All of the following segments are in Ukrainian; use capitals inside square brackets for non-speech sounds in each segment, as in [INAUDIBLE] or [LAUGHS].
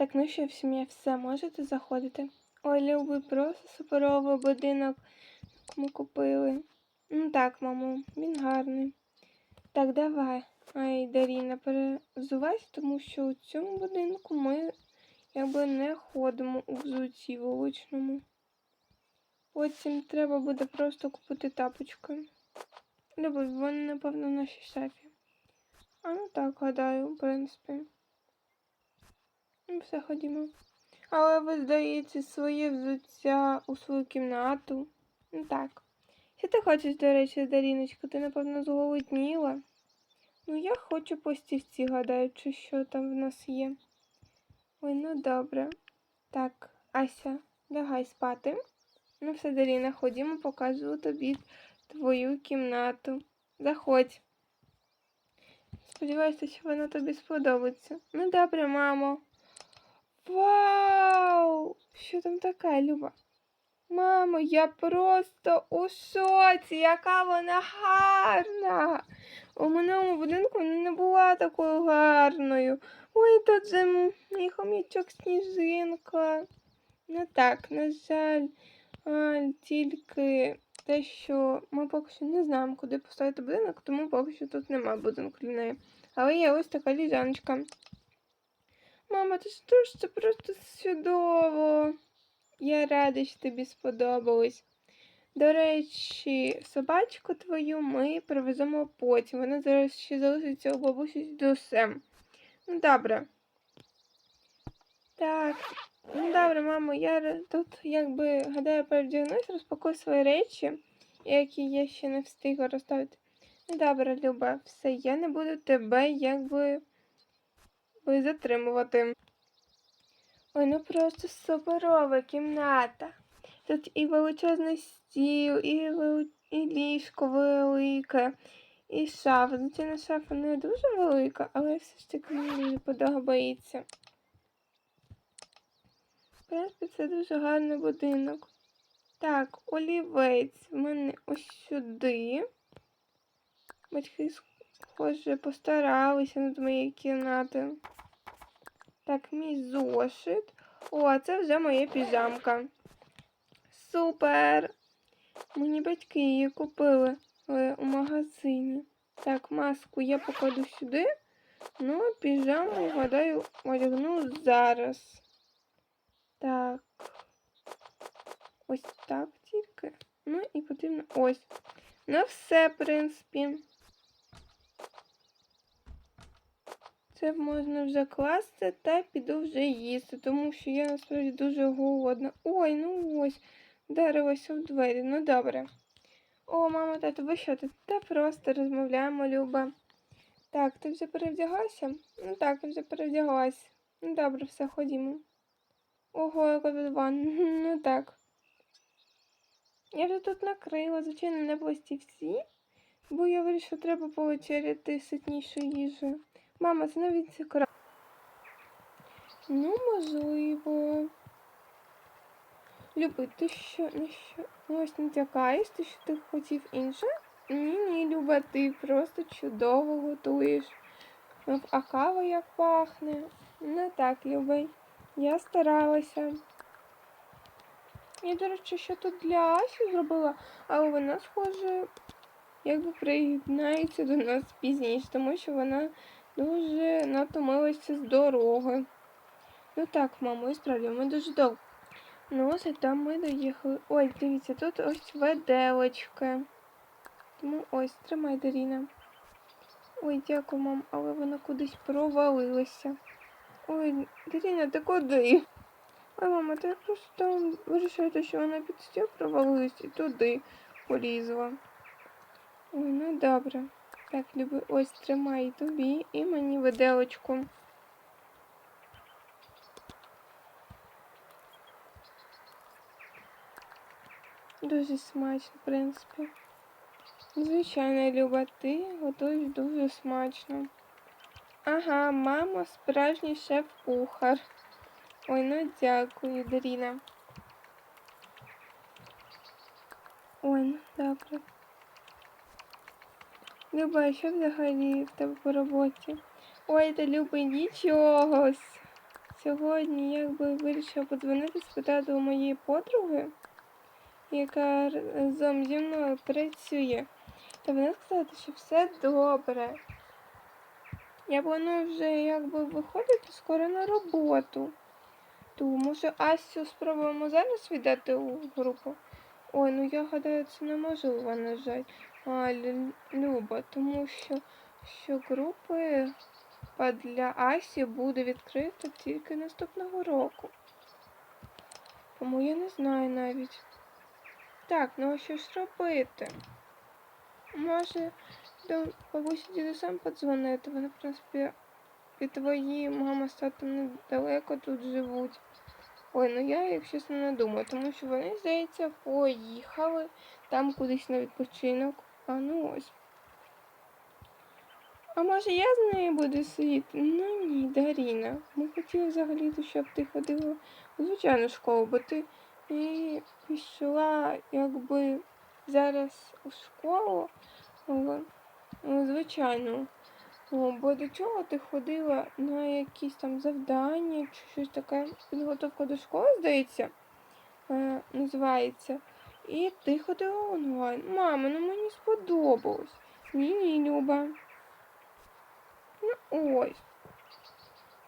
Так, ну що, в сім'ї все, можете заходити. Ой, любий, просто суперовий будинок ми купили. Ну так, мамо, він гарний. Так, давай. Ай, Даріна, перезувайся, тому що у цьому будинку ми якби не ходимо у взуті вуличному. Потім треба буде просто купити тапочки. Любий, вони, напевно, в нашій шафі. А ну так, гадаю, в принципі. Ну, все, ходімо. Але ви, здається, своє взуття у свою кімнату. Ну так. Що ти хочеш, до речі, Даріночка? Ти, напевно, зголодніла? Ну, я хочу по стівці, гадаю, чи що там в нас є. Ой, ну добре. Так, Ася, лягай спати. Ну все, Даріна, ходімо, покажу тобі твою кімнату. Заходь. Сподіваюся, що вона тобі сподобається. Ну добре, мамо. Вау! Що там таке, Люба? Мамо, я просто у шоці, яка вона гарна. У минулому будинку вона не була такою гарною. Ой, тут же мій хомячок сніжинка. Ну так, на жаль, а, тільки те, що ми поки що не знаємо, куди поставити будинок, тому поки що тут немає будинку для неї. Але є ось така ліжаночка. Мама, ти що ж це просто чудово. Я рада, що тобі сподобалось. До речі, собачку твою ми привеземо потім. Вона зараз ще залишиться у бабусі з дідусем. Ну, добре. Так. Ну, добре, мамо, я тут якби гадаю перевдягнусь, розпакую свої речі, які я ще не встигла розставити. Ну, добре, Люба, все, я не буду тебе якби би затримувати. Ой, ну просто суперова кімната. Тут і величезний стіл, і, вели... і ліжко велике, і шафа. Звичайно, шафа не дуже велика, але все ж таки мені подобається. В принципі, це дуже гарний будинок. Так, олівець в мене ось сюди. Батьки, схоже, постаралися над моєю кімнатою. Так, мій зошит. О, а це вже моя піжамка. Супер! Мені батьки її купили у магазині. Так, маску я покладу сюди. Ну, піжаму, гадаю, одягну зараз. Так. Ось так тільки. Ну і потрібно ось. Ну, все, в принципі. Це можна вже класти та піду вже їсти, тому що я насправді дуже голодна. Ой, ну ось, вдарилася в двері. Ну добре. О, мама, тато, ви що тут? Та просто розмовляємо, Люба. Так, ти вже перевдягалася? Ну так, я вже перевдягалась. Ну добре, все, ходімо. Ого, яка тут ванна. [LAUGHS] Ну так. Я вже тут накрила, звичайно, не пластівці, бо я вирішила, треба повечеряти ситнішу їжу. Мама, це навіть це кра. Ну, можливо. Люби, ти що, на що? Ну, ось натякаєш, ти що ти хотів інше? Ні, ні, Люба, ти просто чудово готуєш. Ну, а кава як пахне. Ну так, Любий, я старалася. Я, до речі, що тут для Асі зробила, але вона, схоже, якби приєднається до нас пізніше, тому що вона дуже натомилася з дороги. Ну так, мамо, і справді, ми дуже довго. Ну, ось і там ми доїхали. Ой, дивіться, тут ось веделочка. Тому ось, тримай, Даріна. Ой, дякую, мам, але вона кудись провалилася. Ой, Даріна, ти куди? Ой, мама, ти просто вирішила, що вона під стіл провалилась і туди полізла. Ой, ну добре. Так, люби, ось тримай тобі і мені виделочку. Дуже смачно, в принципі. Звичайно, Люба, ти готуєш дуже смачно. Ага, мама справжній шеф-кухар. Ой, ну дякую, Даріна. Ой, ну добре. Люба, а що взагалі в тебе по роботі? Ой, та Люба, нічого. сьогодні якби вирішила подзвонити, спитати у моєї подруги, яка разом зі мною працює. Та вона сказала, що все добре. Я планую вже якби виходити скоро на роботу. То може Асю спробуємо зараз віддати у групу? Ой, ну я гадаю, це неможливо, на жаль. А, Лю- Люба, тому що, що групи для Асі буде відкрита тільки наступного року. Тому я не знаю навіть. Так, ну а що ж робити? Може, до бабусі дідусам подзвонити. Вони, в принципі, і твої мама з татом недалеко тут живуть. Ой, ну я, якщо чесно, не думаю, тому що вони, здається, поїхали там кудись на відпочинок. А ну ось. А може я з нею буду сидіти? Ну ні, Даріна. Ми хотіли взагалі, щоб ти ходила у звичайну школу, бо ти і пішла якби зараз у школу, у звичайну. Бо до чого ти ходила на якісь там завдання чи щось таке, підготовка до школи, здається, е, називається. І ти ходила онлайн. Мама, ну мені сподобалось. Ні, ні, Люба. Ну ось.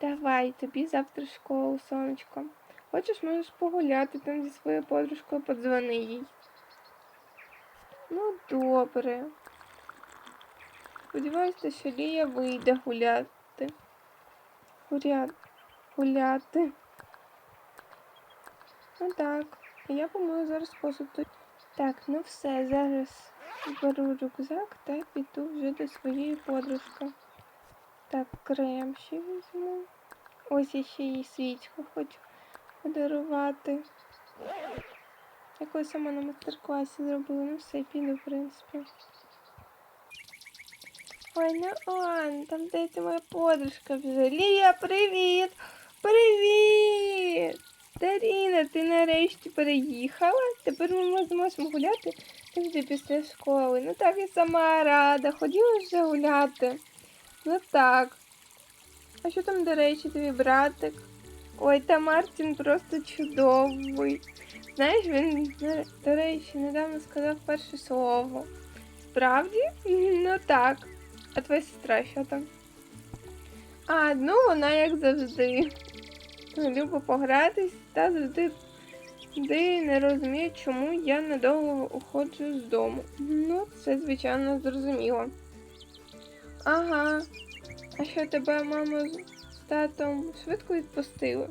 Давай, тобі завтра в школу, сонечко. Хочеш, можеш погуляти там зі своєю подружкою, подзвони їй. Ну, добре. Сподіваюся, що Лія вийде гуляти. Гуля... Гуляти. Ну так. Я помию зараз посуд. тут. Так, ну все, зараз беру рюкзак та піду вже до своєї подружки. Так, крем ще візьму. Ось я ще їй свічку хочу подарувати. Яку я сама на мастер-класі зробила. Ну все, піду, в принципі. Ой, ну он, там здається моя подружка вже. Лія, привіт! Привіт! Даріна, ти нарешті переїхала? Тепер ми зможемо гуляти завжди після школи. Ну так я сама рада. Ходіла вже гуляти. Ну так. А що там, до речі, твій братик? Ой, та Мартін просто чудовий. Знаєш, він, до речі, недавно сказав перше слово. Справді? [LAUGHS] Ну так. А твоя сестра що там? А, ну вона як завжди. Любить погратись та завжди не розуміє, чому я недовго уходжу з дому. Ну, це, звичайно, зрозуміло. Ага. А що тебе мама з татом швидко відпустили?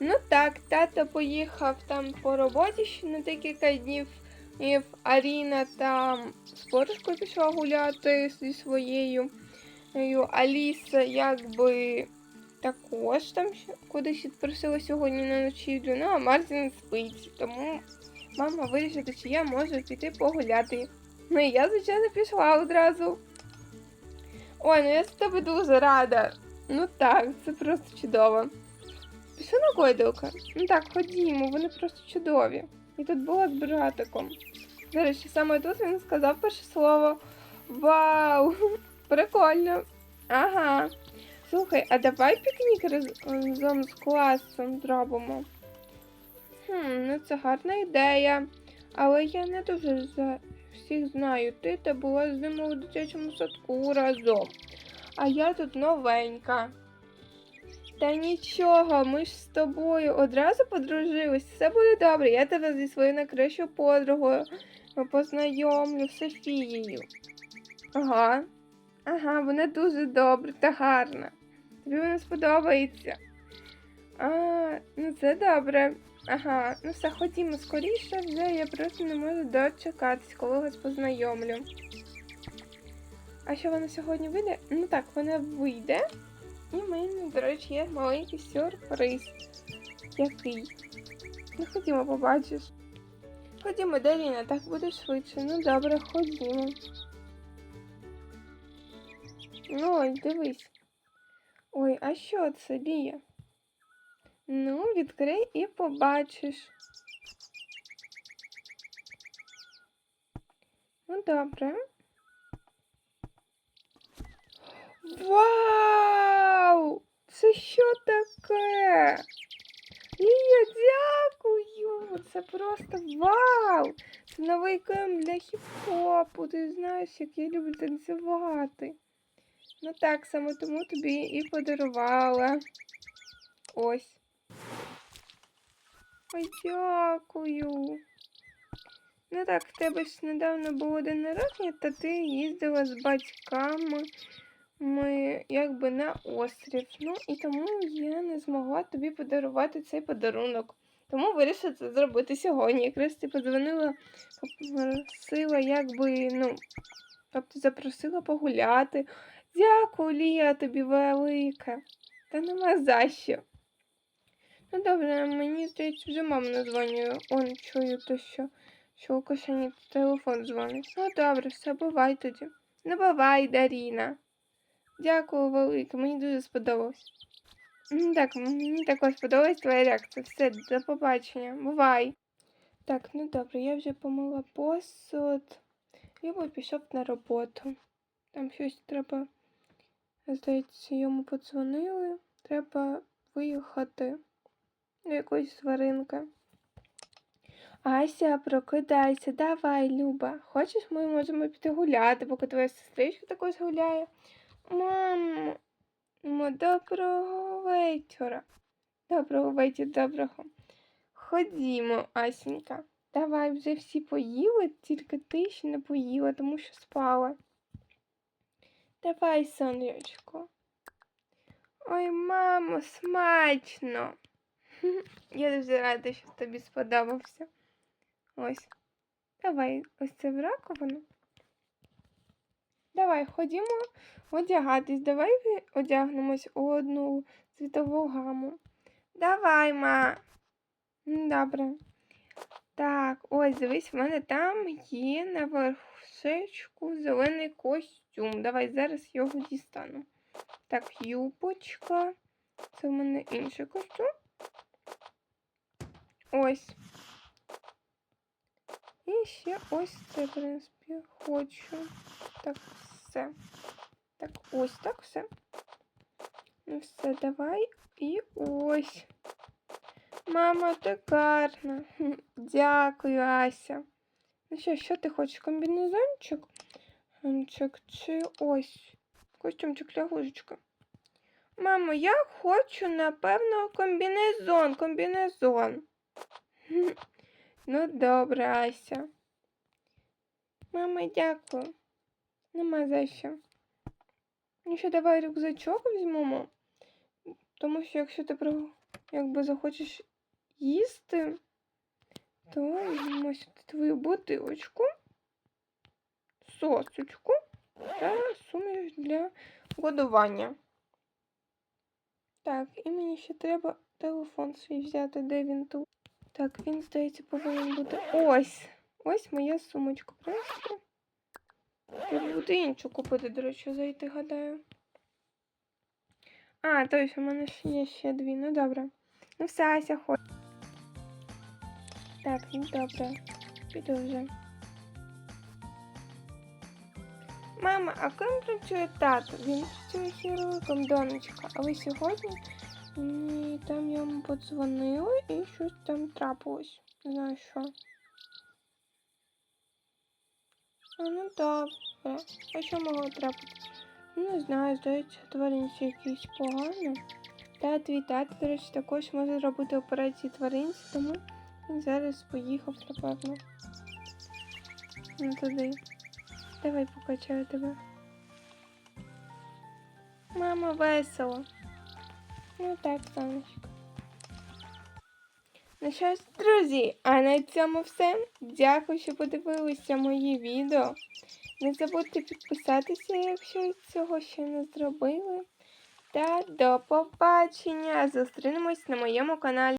Ну так, тато поїхав там по роботі ще на декілька днів. І Аріна там з подружкою пішла гуляти зі своєю. Аліса якби також там кудись відпросила сьогодні на ночівлю. Ну, а Мартін спить. Тому мама вирішила, що я можу піти погуляти. Ну і я, звичайно, пішла одразу. Ой, ну я з тебе дуже рада. Ну так, це просто чудово. Пішли на гойдалка? Ну так, ходімо, вони просто чудові. І тут була з братиком. До речі, саме тут він сказав перше слово. Вау! [LAUGHS] Прикольно. Ага. Слухай, а давай пікнік раз- разом з класом зробимо. Хм, ну це гарна ідея. Але я не дуже за всіх знаю. Ти та була з ними у дитячому садку разом. А я тут новенька. Та нічого, ми ж з тобою одразу подружились. Все буде добре. Я тебе зі своєю найкращою подругою познайомлю Софією. Ага. Ага, вона дуже добра та гарна. Тобі вона сподобається. А, ну це добре. Ага, ну все, ходімо скоріше вже, я просто не можу дочекатись, коли вас познайомлю. А що вона сьогодні вийде? Ну так, вона вийде. І в до речі, є маленький сюрприз. Який? Ну ходімо, побачиш. Ходімо, Даріна, так буде швидше. Ну добре, ходімо. Ну, ось, дивись. Ой, а що це, Лія? Ну, відкрий і побачиш. Ну, добре. Вау! Це що таке? Лія, дякую! Це просто вау! Це новий кем для хіп-хопу. Ти знаєш, як я люблю танцювати. Ну так саме тому тобі і подарувала. Ось. Ой, дякую. Ну так, в тебе ж недавно було день народження, та ти їздила з батьками ми якби на острів. Ну і тому я не змогла тобі подарувати цей подарунок. Тому вирішила це зробити сьогодні. Якраз ти подзвонила, попросила, якби, ну, тобто запросила погуляти. Дякую, Лія, тобі велике. Та нема за що. Ну добре, мені здається, вже мама названює. Он чую то що. Що у кишені телефон дзвонить. Ну добре, все, бувай тоді. Ну бувай, Даріна. Дякую велике, мені дуже сподобалось. Так, мені також сподобалась твоя реакція. Все, до побачення. Бувай. Так, ну добре, я вже помила посуд. Люба пішов на роботу. Там щось треба. Здається, йому подзвонили. Треба виїхати до якоїсь сваринки. Ася, прокидайся, давай, Люба. Хочеш, ми можемо піти гуляти, поки твоя сестричка також гуляє. Мамо, доброго вечора. Доброго вечора, доброго. Ходімо, Асінька. Давай вже всі поїли, тільки ти ще не поїла, тому що спала. Давай, сонечко. Ой, мамо, смачно. [LAUGHS] Я дуже рада, що тобі сподобався. Ось. Давай ось це в раковину. Давай, ходімо одягатись. Давай одягнемось у одну світову гаму. Давай, ма. Добре. Так, ось дивись, в мене там є на вершечку зелений костюм. Давай зараз його дістану. Так, юбочка. Це в мене інший костюм. Ось. І ще ось це, в принципі, хочу. Так, все. Так, ось так все. Ну все, давай. І ось. Мама, ти гарна. [LAUGHS] Дякую, Ася. Ну що, що ти хочеш? Комбінезончик? Гончик чи ось. Костюмчик лягушечка. Мамо, я хочу, напевно, комбінезон, комбінезон. [LAUGHS] Ну, добре, Ася. Мама, дякую. Нема за що. Ну що, давай рюкзачок візьмемо. Тому що якщо ти якби захочеш їсти, то візьмемо твою бутилочку, сосочку та суміш для годування. Так, і мені ще треба телефон свій взяти, де він тут. Так, він, здається, повинен бути. Ось! Ось моя сумочка. Просто. Треба буде іншу купити, до речі, зайти, гадаю. А, точно, у мене ще є ще дві. Ну добре. Ну все, Ася ходь. Так, ну добре. Піду вже. Мама, а ким працює тато? Він працює хірургом, донечка. Але сьогодні ні, там йому подзвонили і щось там трапилось. Не знаю що. А, ну добре. А що могло трапитися? Ну, не знаю, здається, тваринці якісь погано. Та твій тато, до речі, також може робити операції тваринці, тому він зараз поїхав, напевно. Ну туди. Давай покачаю тебе. Мама, весело. Ну так, сонечко. Ну що ж, друзі, а на цьому все. Дякую, що подивилися мої відео. Не забудьте підписатися, якщо цього ще не зробили. Та до побачення! Зустрінемось на моєму каналі.